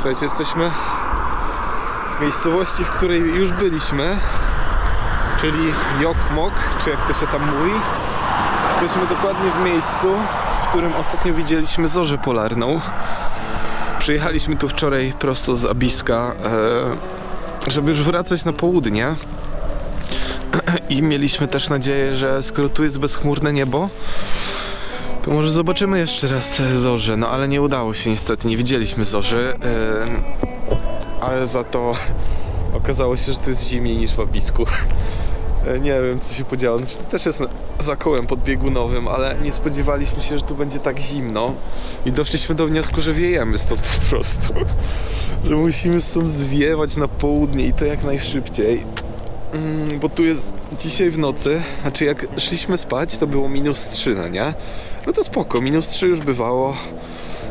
Słuchajcie, jesteśmy w miejscowości, w której już byliśmy, czyli Jokmok, czy jak to się tam mówi. Jesteśmy dokładnie w miejscu, w którym ostatnio widzieliśmy zorzę polarną. Przyjechaliśmy tu wczoraj prosto z Abiska, e, żeby już wracać na południe. I mieliśmy też nadzieję, że skoro tu jest bezchmurne niebo, to może zobaczymy jeszcze raz e, zorzę. No ale nie udało się niestety, nie widzieliśmy zorzy. e, Ale za to okazało się, że tu jest zimniej niż w Abisku. E, Nie wiem, co się podziało. Znaczy, to też jest za kołem podbiegunowym, ale nie spodziewaliśmy się, że tu będzie tak zimno. I doszliśmy do wniosku, że wiejemy stąd po prostu. Że musimy stąd zwiewać na południe i to jak najszybciej. Mm, bo tu jest dzisiaj w nocy, znaczy jak szliśmy spać, to było minus 3, no nie? No to spoko, minus 3 już bywało.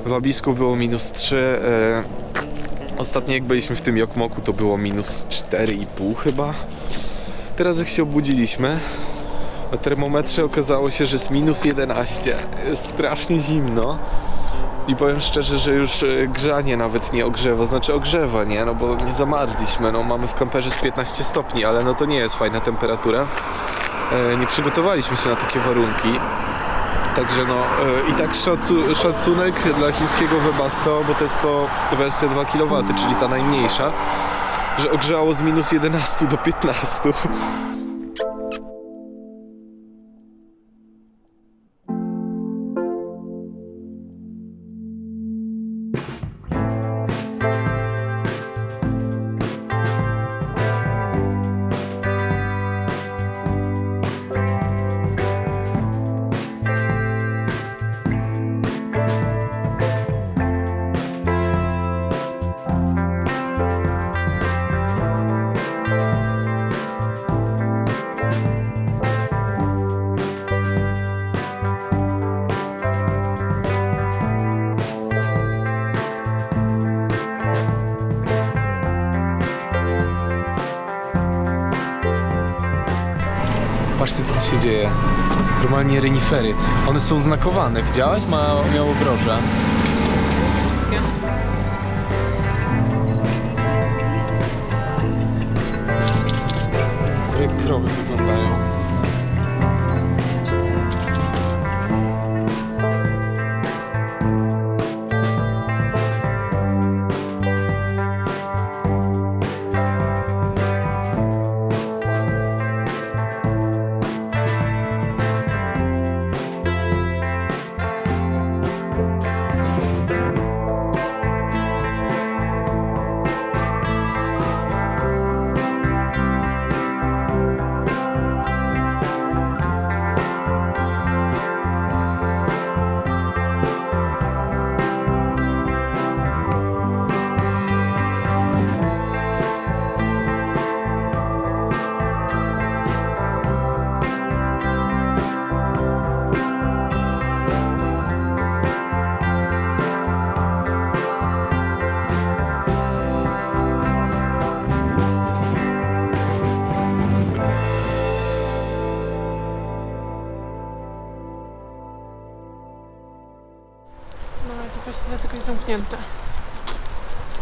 W Abisku było minus 3. E, ostatnio jak byliśmy w tym Jokmoku, to było minus 4,5 chyba. Teraz jak się obudziliśmy, na termometrze okazało się, że jest minus 11. Jest strasznie zimno. I powiem szczerze, że już e, grzanie nawet nie ogrzewa, znaczy ogrzewa, nie? No bo nie zamarzliśmy, no mamy w kamperze z 15 stopni, ale no to nie jest fajna temperatura. E, nie przygotowaliśmy się na takie warunki. Także no e, i tak szacu, szacunek dla chińskiego Webasto, bo to jest to wersja 2 kW, czyli ta najmniejsza, że ogrzało z minus 11 do 15. dzieje. Normalnie renifery. One są znakowane, widziałaś? Ma, miało broże.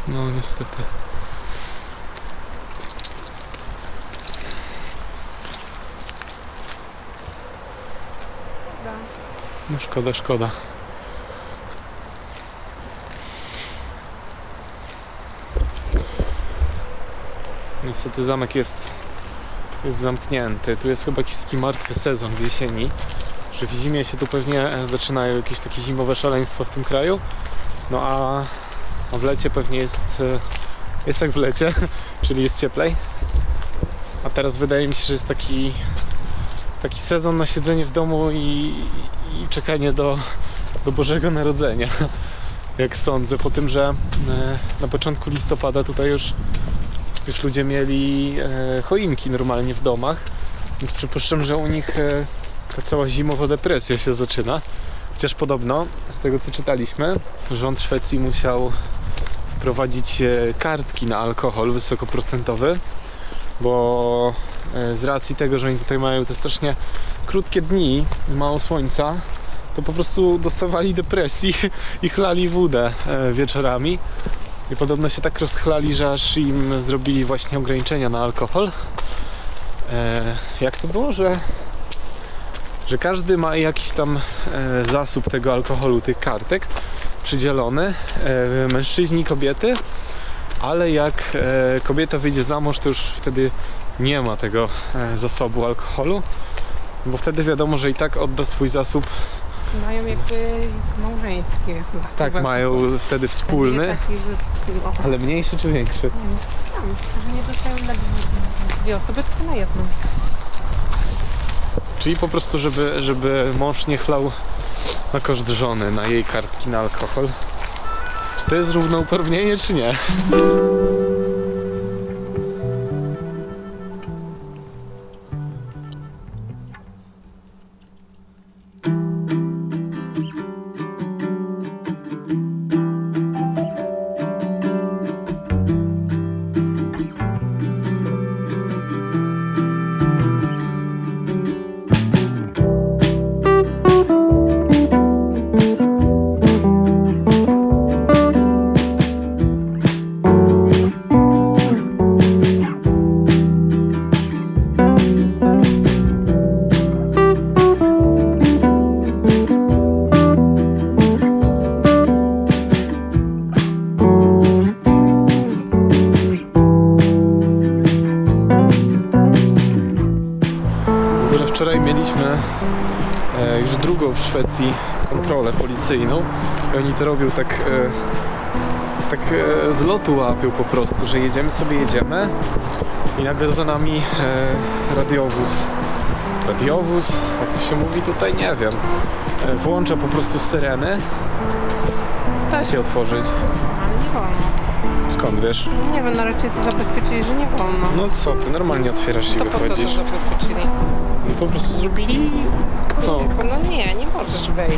No niestety. No szkoda, szkoda. Niestety zamek jest, jest zamknięty. Tu jest chyba jakiś taki martwy sezon w jesieni, że w zimie się tu pewnie e, zaczynają jakieś takie zimowe szaleństwa w tym kraju. No a, a w lecie pewnie jest, e, jest jak w lecie, czyli jest cieplej. A teraz wydaje mi się, że jest taki, taki sezon na siedzenie w domu i, i czekanie do, do Bożego Narodzenia. Jak sądzę, po tym, że e, na początku listopada tutaj już, już ludzie mieli e, choinki normalnie w domach, więc przypuszczam, że u nich ta cała zimowa depresja się zaczyna. Chociaż podobno, z tego co czytaliśmy, rząd Szwecji musiał wprowadzić e, kartki na alkohol wysokoprocentowy, bo e, z racji tego, że oni tutaj mają te strasznie krótkie dni, mało słońca, to po prostu dostawali depresji i chlali wódę e, wieczorami. I podobno się tak rozchlali, że aż im zrobili właśnie ograniczenia na alkohol. Jak to było, że, że każdy ma jakiś tam zasób tego alkoholu, tych kartek przydzielony, e, mężczyźni i kobiety, ale jak e, kobieta wyjdzie za mąż, to już wtedy nie ma tego e, zasobu alkoholu, bo wtedy wiadomo, że i tak odda swój zasób, Mają jakby małżeńskie. tak mają wtedy wspólny, Nie taki, że, ale mniejszy czy większy? nie, no, sam, że nie dostają na dwie osoby, tylko na jedną. Czyli po prostu, żeby, żeby mąż nie chlał na koszt żony, na jej kartki na alkohol. Czy to jest równouprawnienie, czy nie? Szwecji kontrolę policyjną i oni to robią tak e, tak e, z lotu łapią po prostu, że jedziemy sobie, jedziemy i nagle za nami e, radiowóz radiowóz, jak to się mówi tutaj, nie wiem e, włącza po prostu syreny da się otworzyć Ale nie wolno. skąd wiesz? Nie wiem, no raczej to zabezpieczyli, że nie wolno. no co ty, normalnie otwierasz i to po co to wychodzisz zabezpieczyli? Po prostu zrobili no, No nie, nie możesz wejść.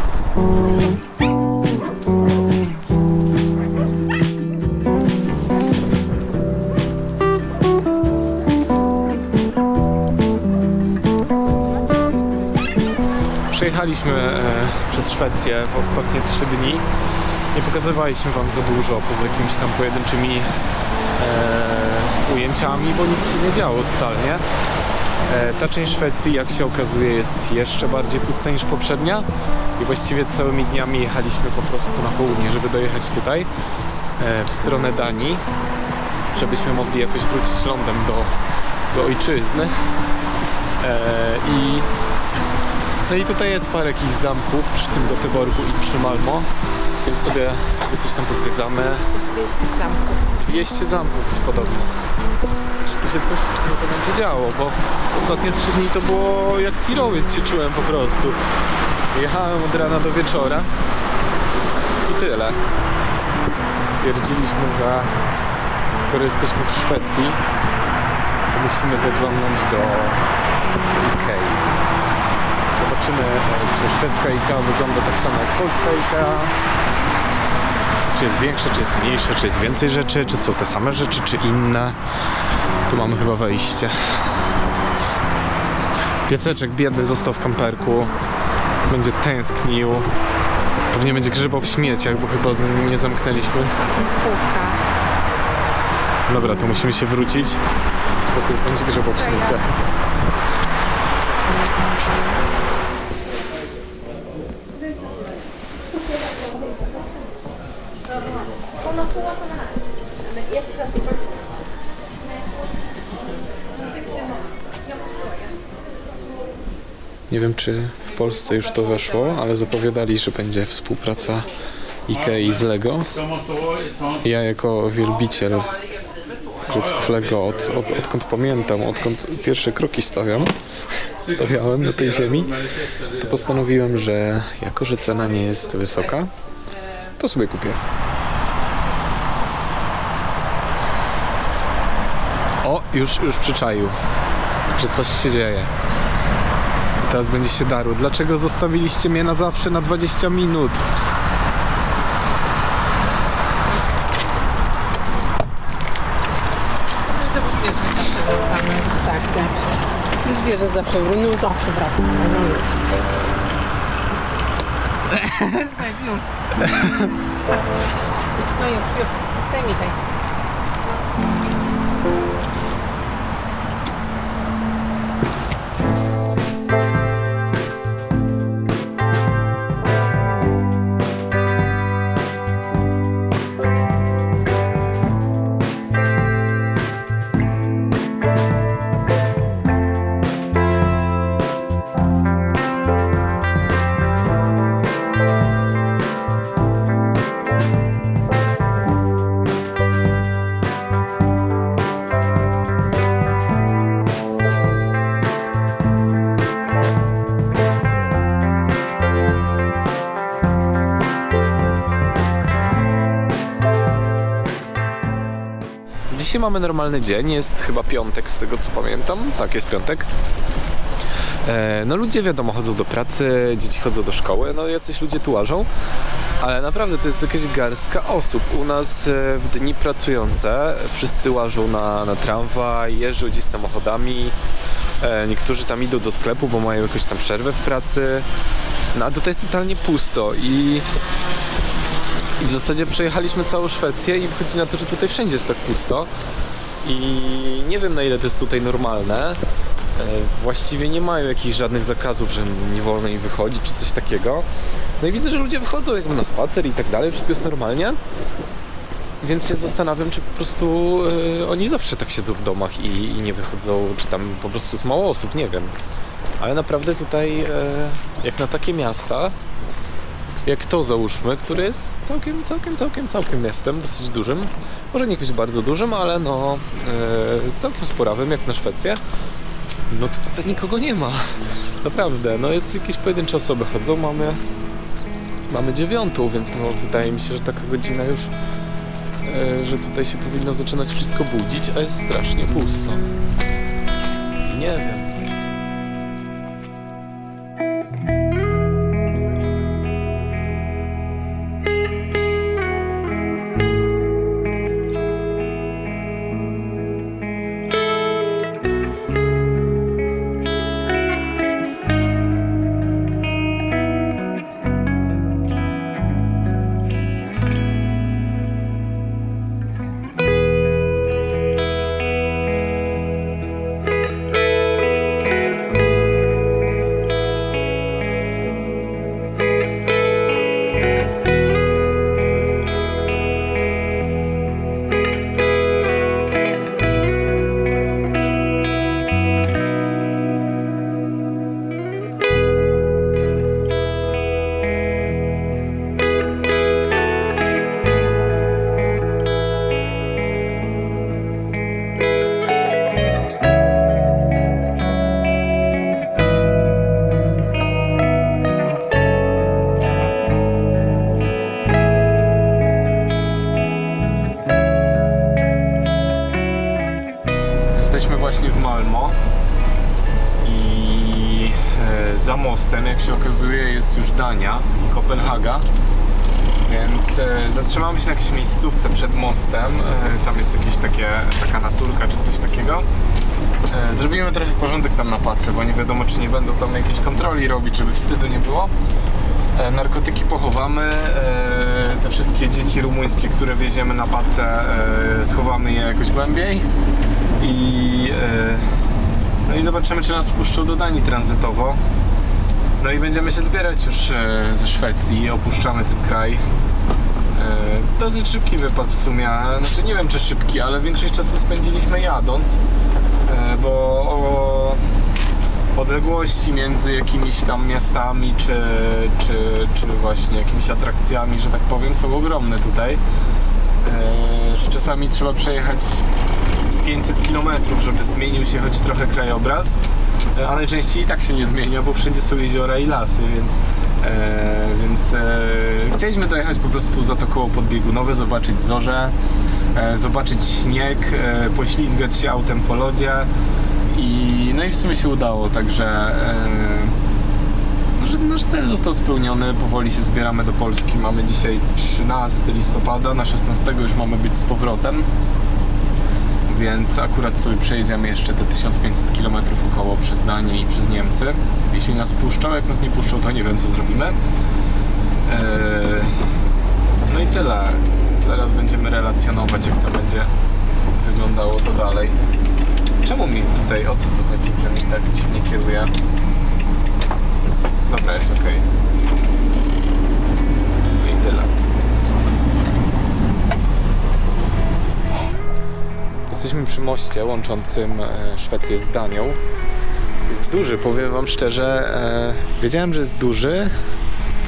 Przejechaliśmy e, przez Szwecję w ostatnie trzy dni. Nie pokazywaliśmy Wam za dużo, poza jakimiś tam pojedynczymi e, ujęciami, bo nic się nie działo totalnie. E, ta część Szwecji, jak się okazuje, jest jeszcze bardziej pusta niż poprzednia i właściwie całymi dniami jechaliśmy po prostu na południe, żeby dojechać tutaj, e, w stronę Danii, żebyśmy mogli jakoś wrócić lądem do, do ojczyzny. E, I no i tutaj jest parę jakichś zamków przy tym Göteborgu i przy Malmo, więc sobie, sobie coś tam pozwiedzamy. 200 zamków. 200 zamków jest podobno. Czy tu się coś nie będzie działo, bo ostatnie 3 dni to było jak tirowiec się czułem po prostu. Jechałem od rana do wieczora i tyle. Stwierdziliśmy, że skoro jesteśmy w Szwecji, to musimy zaglądnąć do Ikei. Zobaczymy, e, czy szwedzka IKEA wygląda tak samo jak polska IKEA. Czy jest większe, czy jest mniejsze, czy jest więcej rzeczy, czy są te same rzeczy, czy inne. Tu mamy chyba wejście. Pieseczek biedny został w kamperku. Będzie tęsknił. Pewnie będzie grzebał w śmieciach, bo chyba nie zamknęliśmy. Spówka. Dobra, to musimy się wrócić. Bo pies będzie grzebał w śmieciach. Nie wiem, czy w Polsce już to weszło, ale zapowiadali, że będzie współpraca Ikei z Lego. Ja jako wielbiciel klocków Lego od, od, odkąd pamiętam, odkąd pierwsze kroki stawiam, stawiałem na tej ziemi, to postanowiłem, że jako, że cena nie jest wysoka, to sobie kupię. Już, już przyczaił, że coś się dzieje. Teraz będzie się darło. Dlaczego zostawiliście mnie na zawsze na 20 minut? Ty już wiesz, że zawsze wracamy. Tak, tak. Już wiesz, że zawsze, no zawsze wracamy. No już. Wziął. Patrz. No już, już. Daj mi daj. Mamy normalny dzień, jest chyba piątek z tego co pamiętam. Tak, jest piątek. E, No ludzie wiadomo, chodzą do pracy, dzieci chodzą do szkoły, no jacyś ludzie tu łażą, ale naprawdę to jest jakaś garstka osób. U nas e, w dni pracujące wszyscy łażą na, na tramwaj, jeżdżą gdzieś samochodami, e, niektórzy tam idą do sklepu, bo mają jakąś tam przerwę w pracy, no a tutaj jest totalnie pusto i i w zasadzie przejechaliśmy całą Szwecję i wychodzi na to, że tutaj wszędzie jest tak pusto. I nie wiem na ile to jest tutaj normalne. E, Właściwie nie mają jakichś żadnych zakazów, że nie wolno im wychodzić czy coś takiego. No i widzę, że ludzie wychodzą jakby na spacer i tak dalej, wszystko jest normalnie. Więc się zastanawiam, czy po prostu e, oni zawsze tak siedzą w domach i, i nie wychodzą, czy tam po prostu jest mało osób, nie wiem. Ale naprawdę tutaj, e, jak na takie miasta, jak to załóżmy, który jest całkiem, całkiem, całkiem, całkiem miastem, dosyć dużym. Może nie jakoś bardzo dużym, ale no e, całkiem sporawym, jak na Szwecję. No to tutaj nikogo nie ma. Naprawdę, no jest jakieś pojedyncze osoby chodzą, mamy mamy dziewiątą, więc no wydaje mi się, że taka godzina już e, że tutaj się powinno zaczynać wszystko budzić, a jest strasznie pusto. Nie wiem. Za mostem, jak się okazuje, jest już Dania Kopenhaga. Więc e, zatrzymamy się na jakiejś miejscówce przed mostem. E, tam jest jakieś takie, taka naturka czy coś takiego. E, zrobimy trochę porządek tam na pace, bo nie wiadomo czy nie będą tam jakieś kontroli robić, żeby wstydu nie było. E, narkotyki pochowamy, e, te wszystkie dzieci rumuńskie, które wieziemy na pacę, e, schowamy je jakoś głębiej i, e, no i zobaczymy, czy nas wpuszczą do Danii tranzytowo. No i będziemy się zbierać już e, ze Szwecji, opuszczamy ten kraj. E, Dosyć szybki wypad w sumie, znaczy nie wiem czy szybki, ale większość czasu spędziliśmy jadąc, e, bo o odległości między jakimiś tam miastami czy, czy, czy właśnie jakimiś atrakcjami, że tak powiem, są ogromne tutaj. Że czasami trzeba przejechać 500 km, żeby zmienił się choć trochę krajobraz, a najczęściej i tak się nie zmienia, bo wszędzie są jeziora i lasy, więc, e, więc e, chcieliśmy dojechać po prostu Zatokoło Podbiegunowe, zobaczyć zorze, e, zobaczyć śnieg, e, poślizgać się autem po lodzie i no i w sumie się udało, także e, że nasz cel został spełniony, powoli się zbieramy do Polski. Mamy dzisiaj 13 listopada, na 16 już mamy być z powrotem więc akurat sobie przejedziemy jeszcze te 1500 km około przez Danię i przez Niemcy. Jeśli nas puszczą, jak nas nie puszczą, to nie wiem co zrobimy. Eee, no i tyle. Zaraz będziemy relacjonować, jak to będzie wyglądało to dalej. Czemu mi tutaj o co tu chodzi, że mi tak dziwnie kieruje? Dobra, jest okej. Okay. Jesteśmy przy moście łączącym e, Szwecję z Danią. Jest duży, powiem wam szczerze. E, wiedziałem, że jest duży,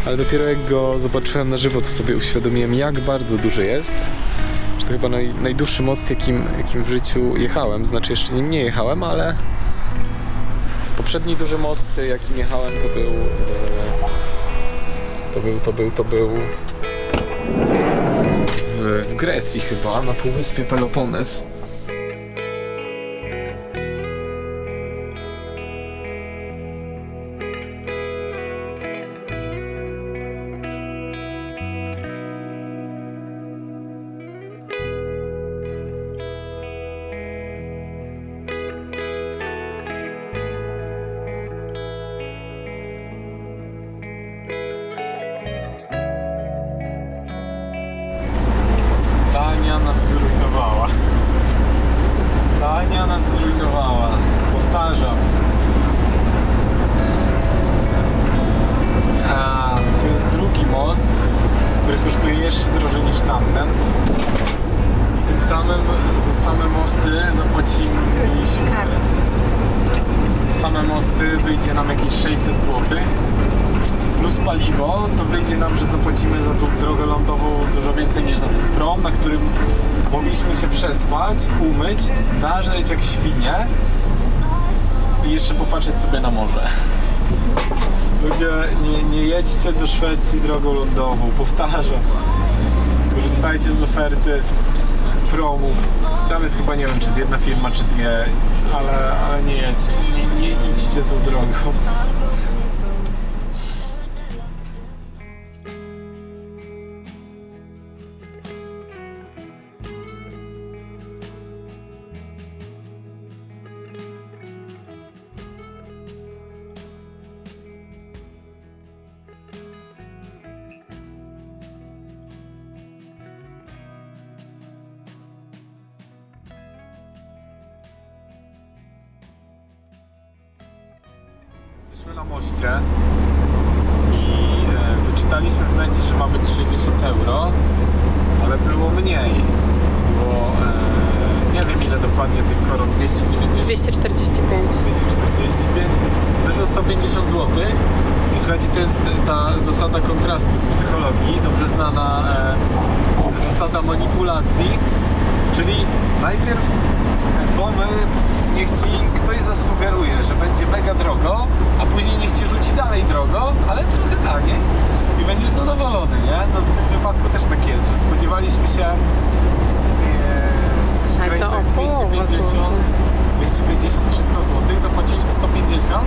ale dopiero jak go zobaczyłem na żywo, to sobie uświadomiłem, jak bardzo duży jest. Że to chyba naj, najdłuższy most, jakim, jakim w życiu jechałem. Znaczy, jeszcze nim nie jechałem, ale poprzedni duży most, jakim jechałem, to był. E, to był, to był, to był. W, w Grecji chyba, na półwyspie Peloponnes. 600 zł. Plus paliwo, to wyjdzie nam, że zapłacimy za tą drogę lądową dużo więcej niż za ten prom, na którym mogliśmy się przespać, umyć, nażreć jak świnie i jeszcze popatrzeć sobie na morze. Ludzie, nie, nie jedźcie do Szwecji drogą lądową, powtarzam. Skorzystajcie z oferty promów. Tam jest chyba, nie wiem, czy jest jedna firma, czy dwie, ale, ale nie jedźcie, nie, nie idźcie tą drogą. Jesteśmy na moście i e, wyczytaliśmy w necie, że ma być 60 euro, ale było mniej. Było, e, nie wiem ile dokładnie tych koron, 290, 245. 245, wyszło 150 zł. I słuchajcie, to jest ta zasada kontrastu z psychologii, dobrze znana e, zasada manipulacji, czyli najpierw pomy, niech ci ktoś zasugeruje, że będzie mega drogo, a później niech ci rzuci dalej drogo, ale trochę taniej i będziesz zadowolony, nie? No w tym wypadku też tak jest, że spodziewaliśmy się e, coś w Ale granicach o połowę 250 złotych. 250-300 zł, zapłaciliśmy 150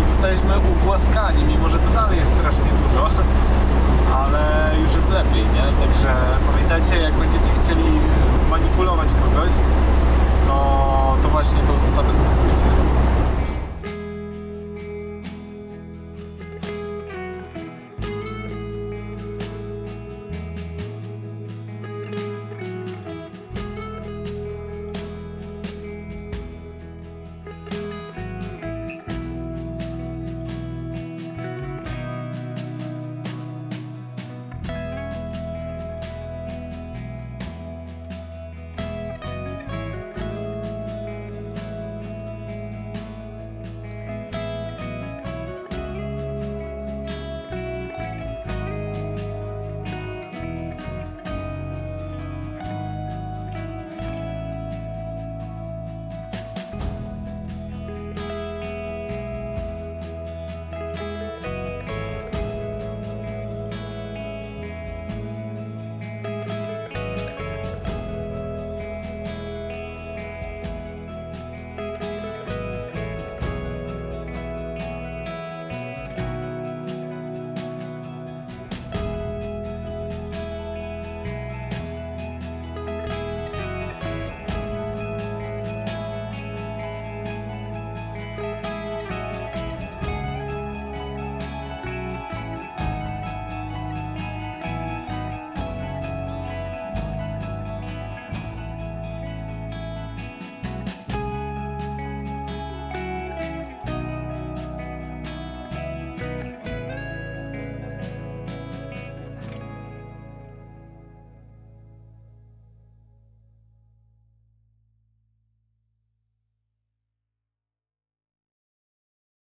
i zostaliśmy ugłaskani, mimo że to dalej jest